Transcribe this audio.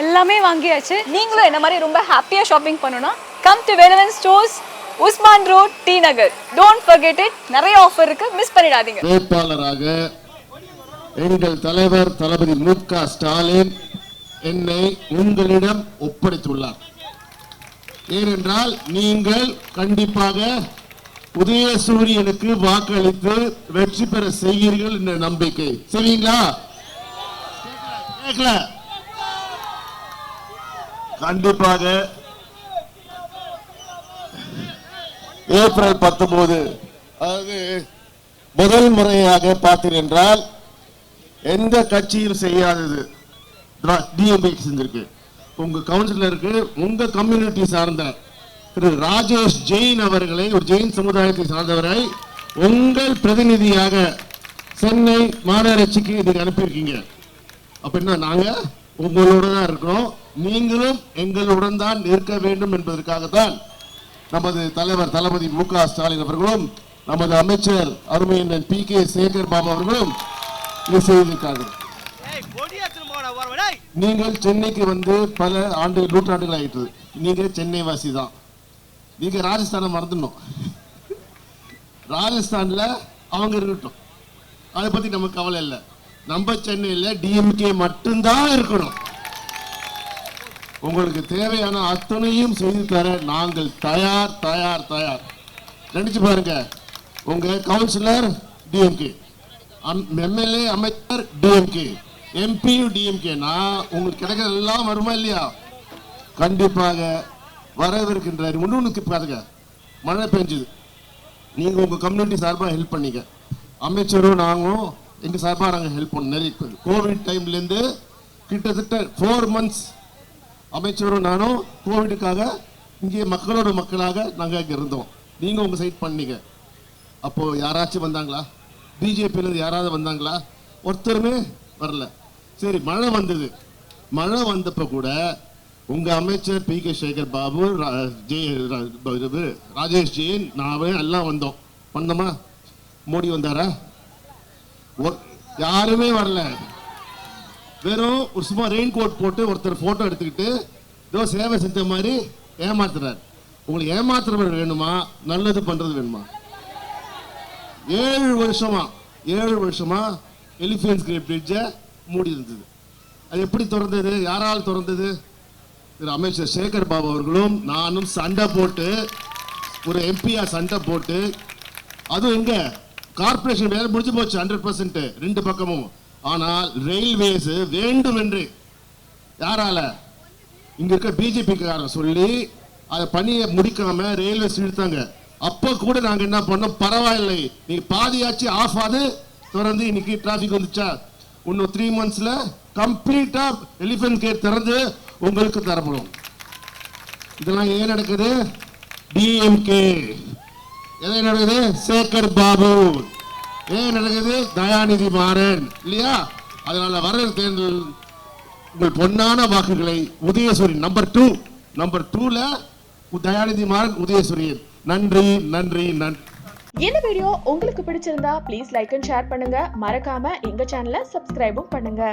எல்லாமே வாங்கியாச்சு. நீங்களும் என்ன மாதிரி ரொம்ப ஹாப்பியாக ஷாப்பிங் பண்ணணும்னா come to Velavan stores Usman road T Nagar don't forget it. நிறைய ஆஃபர் இருக்கு. மிஸ் பண்ணிடாதீங்க. வேட்பாளராக எங்கள் தலைவர் தளபதி மு க ஸ்டாலின் என்னை உங்களிடம் ஒப்படைத்துள்ளார். ஏனென்றால் நீங்கள் கண்டிப்பாக உதயசூரியனுக்கு வாக்களித்து வெற்றி பெற செய்வீர்கள் என்ற நம்பிக்கை. சரிங்களா? கேட்கல கண்டிப்பாக. ஏப்ரல் பத்தொன்பது அதாவது முதல் முறையாக பார்த்தீர்கள் என்றால் எந்த கட்சியும் செய்யாதது. டிஎம்பி செஞ்சிருக்கு. உங்க கவுன்சிலருக்கு உங்க கம்யூனிட்டி சார்ந்த திரு ராஜேஷ் ஜெயின் அவர்களை ஒரு ஜெயின் சமுதாயத்தை சார்ந்தவரை உங்கள் பிரதிநிதியாக சென்னை மாநகராட்சிக்கு நீங்க அனுப்பியிருக்கீங்க. அப்படின்னா நாங்க உங்களோட தான் இருக்கிறோம் நீங்களும் எங்களுடன் தான் இருக்க வேண்டும் என்பதற்காகத்தான் நமது தலைவர் தளபதி மு க ஸ்டாலின் அவர்களும் நமது அமைச்சர் அருமையண்ணன் பி கே சேகர் பாபு அவர்களும் இதை செய்திருக்கார்கள் நீங்கள் சென்னைக்கு வந்து பல ஆண்டு நூற்றாண்டுகள் ஆயிட்டு நீங்க சென்னை வாசி தான் நீங்க ராஜஸ்தானை மறந்துடணும். ராஜஸ்தான்ல அவங்க இருக்கட்டும். அதை பத்தி நமக்கு கவலை இல்லை. நம்ம சென்னையில் டிஎம்கே மட்டும்தான் இருக்கணும். உங்களுக்கு தேவையான அத்தனையும் செய்து தர நாங்கள் தயார் தயார் தயார். நினைச்சு பாருங்க. உங்க கவுன்சிலர் டிஎம்கே எம்எல்ஏ அமைச்சர் டிஎம்கே எம்பியும் டிஎம்கே நான் உங்களுக்கு கிடைக்கிறது எல்லாம் வருமா இல்லையா? கண்டிப்பாக வரவிருக்கின்ற முன்னூறுக்கு பாருங்க மழை பெஞ்சுது. நீங்கள் உங்க கம்யூனிட்டி சார்பாக ஹெல்ப் பண்ணீங்க அமைச்சரும் நாங்களும் எங்க சார்பாக நாங்கள் ஹெல்ப் பண்ணோம். நிறைய கோவிட் டைம்லேருந்து கிட்டத்தட்ட ஃபோர் மந்த்ஸ் அமைச்சரும் நானும் கோவிடுக்காக இங்கே மக்களோட மக்களாக நாங்கள் இங்கே இருந்தோம். நீங்கள் உங்கள் சைட் பண்ணீங்க. அப்போது யாராச்சும் வந்தாங்களா? பிஜேபியிலேருந்து யாராவது வந்தாங்களா? ஒருத்தருமே வரல. சரி மழை வந்தது. மழை வந்தப்போ கூட உங்கள் அமைச்சர் பி கே சேகர் பாபு ரா- ஜெய இது, ராஜேஷ் ஜெயின் நாவே எல்லாம் வந்தோம். வந்தோமா? மோடி வந்தாரா? யாருமே வரல. வெறும் ஒரு சும்மா ரெயின் கோட் போட்டு ஒருத்தர் போட்டோ எடுத்துக்கிட்டு ஏதோ சேவை செஞ்ச மாதிரி ஏமாத்துறார். உங்களுக்கு ஏமாத்துறவர் வேணுமா? நல்லது பண்றது வேணுமா? ஏழு வருஷமா ஏழு வருஷமா எலிஃபென்ஸ் கிரேட் பிரிட்ஜை மூடி இருந்தது. அது எப்படி திறந்தது? யாரால் திறந்தது? திரு அமைச்சர் சேகர் பாபு அவர்களும் நானும் சண்டை போட்டு ஒரு எம்பியா சண்டை போட்டு அதுவும் எங்கே? கார்ப்பரேஷன் வேலை முடிஞ்சு போச்சு ஹண்ட்ரட் பர்சன்ட் ரெண்டு பக்கமும். ஆனால் ரயில்வேஸ் வேண்டும் என்று யாரால? இங்க இருக்க பிஜேபி காரன் சொல்லி அதை பணியை முடிக்காம ரயில்வேஸ் இழுத்தாங்க. அப்போ கூட நாங்க என்ன பண்ணோம்? பரவாயில்லை. நீ பாதியாச்சு ஆஃப் ஆகுது திறந்து இன்னைக்கு டிராஃபிக் வந்துச்சா? இன்னும் த்ரீ மந்த்ஸ்ல கம்ப்ளீட்டா எலிஃபென்ட் கேட் திறந்து உங்களுக்கு தரப்படும். இதெல்லாம் ஏன் நடக்குது? டிஎம்கே எதை நடக்குது? சேகர் பாபு. ஏன் நடக்குது? தயாநிதி மாறன். இல்லையா? அதனால வர தேர்தல் உங்கள் பொன்னான வாக்குகளை உதயசூரி நம்பர் டூ நம்பர் டூல தயாநிதி மாறன் உதயசூரியன். நன்றி நன்றி நன்றி இந்த வீடியோ உங்களுக்கு பிடிச்சிருந்தா ப்ளீஸ் லைக் அண்ட் ஷேர் பண்ணுங்க. மறக்காம எங்க சேனலை சப்ஸ்கிரைபும் பண்ணுங்க.